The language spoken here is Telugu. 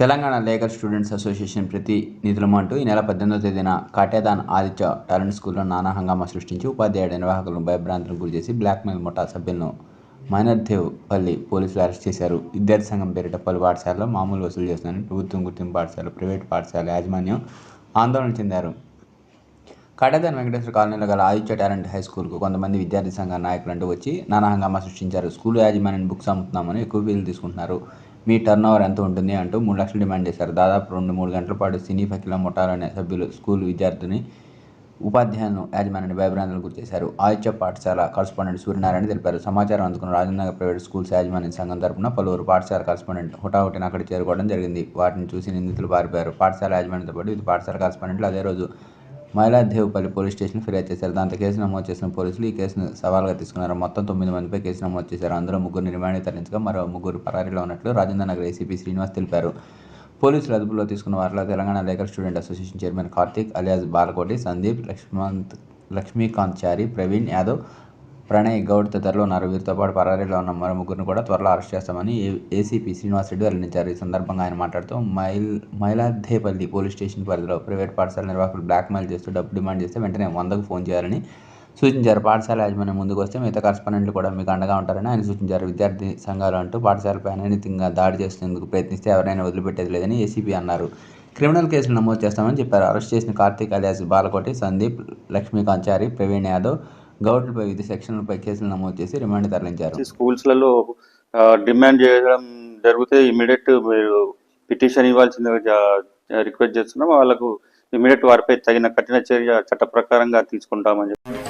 తెలంగాణ లేకర్ స్టూడెంట్స్ అసోసియేషన్ ప్రతినిధులమంటూ ఈ నెల పద్దెనిమిదో తేదీన కాటేదాన్ ఆదిత్య టాలెంట్ స్కూల్లో నానా హంగామా సృష్టించి ఉపాధ్యాయుడు నిర్వాహకులను భయభ్రాంతులకు గురిచేసి బ్లాక్మెయిల్ ముఠా సభ్యులను మైనర్ దేవ్ పల్లి పోలీసులు అరెస్ట్ చేశారు. విద్యార్థి సంఘం పేరిట పలు పాఠశాలలో మామూలు వసూలు చేస్తున్నారని ప్రభుత్వం గుర్తింపు పాఠశాల ప్రైవేటు పాఠశాల యాజమాన్యం ఆందోళన చెందారు. కాటేదాన్ వెంకటేశ్వర కాలనీలో గల ఆదిత్య టాలెంట్ హై స్కూల్కు కొంతమంది విద్యార్థి సంఘ నాయకులు అంటూ వచ్చి నానా హంగామా సృష్టించారు. స్కూల్ యాజమాన్యం బుక్స్ అమ్ముతున్నామని ఎక్కువ ఫీజులు తీసుకుంటున్నారు. మీ టర్న్ ఓవర్ ఎంత ఉంటుంది? అంటూ మూడు లక్షలు డిమాండ్ చేశారు. దాదాపు రెండు మూడు గంటల పాటు సినీ ఫకిల ముఠాలనే సభ్యులు స్కూల్ విద్యార్థిని ఉపాధ్యాయులను యాజమాన్యాన్ని భయభ్రాంతులకు గురిచేశారు. ఆదిత్య పాఠశాల కరస్పాండెంట్ సూర్యనారాయణ తెలిపారు. సమాచారం అందుకున్న రాజేంద్రనగర్ ప్రైవేట్ స్కూల్స్ యాజమాన్య సంఘం తరపున పలువురు పాఠశాల కరస్పాండెంట్ హుటాహుటిన అక్కడ చేరుకోవడం జరిగింది. వాటిని చూసి నిందితులు పారిపోయారు. పాఠశాల యాజమాన్యంతో పాటు ఇది పాఠశాల కరస్పాండెంట్లు అదే రోజు మైలాదేవుపల్లి పోలీస్ స్టేషన్ ఫిర్యాదు చేశారు. దాంతో కేసు నమోదు చేసిన పోలీసులు ఈ కేసును సవాల్గా తీసుకున్నారు. మొత్తం తొమ్మిది మందిపై కేసు నమోదు చేశారు. అందులో ముగ్గురు రిమాండ్ తరలించగా మరో ముగ్గురు పరారీలో ఉన్నట్లు రాజేంద్ర నగర్ ఏసీపీ శ్రీనివాస్ తెలిపారు. పోలీసులు అదుపులో తీసుకున్న వారిలో Telangana legal student association chairman Karthik alias Balakoti Sandeep లక్ష్మంత్ Lakshmikanth Chari Praveen Yadav Pranay Goud తదితరులు ఉన్నారు. వీరితో పాటు పరారీలో ఉన్న మరో ముగ్గురిని కూడా త్వరలో అరెస్ట్ చేస్తామని ఏ- ఏసీపీ శ్రీనివాసరెడ్డి వెల్లడించారు. ఈ సందర్భంగా ఆయన మాట్లాడుతూ మైల్ మైలాదేపల్లి పోలీస్ స్టేషన్ పరిధిలో ప్రైవేట్ పాఠశాల నిర్వాహకులు బ్లాక్మెయిల్ చేస్తూ డబ్బు డిమాండ్ చేస్తే వెంటనే వందకు ఫోన్ చేయాలని సూచించారు. పాఠశాల యాజమాన్యం ముందుకు వస్తే మిగతా కరస్పాండెంట్లు కూడా మీకు అండగా ఉంటారని ఆయన సూచించారు. విద్యార్థి సంఘాలు అంటూ పాఠశాలపై అనైతికంగా దాడి చేసేందుకు ప్రయత్నిస్తే ఎవరైనా వదిలిపెట్టేది లేదని ఏసీపీ అన్నారు. క్రిమినల్ కేసులు నమోదు చేస్తామని చెప్పారు. అరెస్ట్ చేసిన కార్తీక్ అలియాస్ బాలకోటి సందీప్ లక్ష్మీకాంచారి ప్రవీణ్ యాదవ్ గౌడ్లపై వివిధ సెక్షన్లపై కేసులు నమోదు చేసి రిమాండ్ తరలించారు. స్కూల్స్లలో డిమాండ్ చేయడం జరిగితే ఇమీడియట్ మీరు పిటిషన్ ఇవ్వాల్సిందిగా రిక్వెస్ట్ చేస్తున్నాం. వాళ్ళకు ఇమీడియట్ వారిపై తగిన కఠిన చర్య చట్ట ప్రకారంగా తీసుకుంటామని చెప్పి